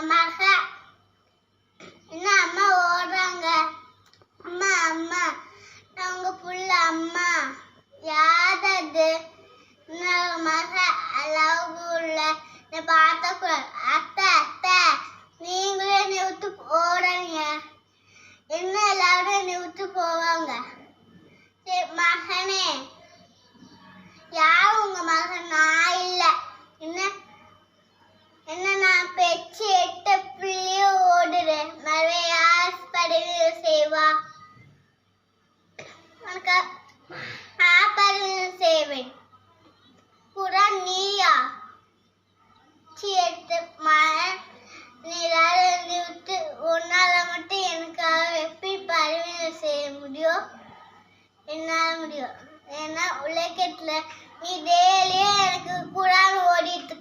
மக என்ன அம்மா ஓடுறாங்க? அம்மா அம்மா. நான் உங்க புள்ள அம்மா. யாரது மக? அளவுக்கு உள்ள. பார்த்த சி மழை மகன் நீ விட்டு உன்னால மட்டும் எனக்காக எப்படி பரிவு செய்ய முடியும்? என்னால முடியும். ஏன்னா உலகத்துல நீ டெய்லியும் எனக்கு குரான் ஓடிட்டு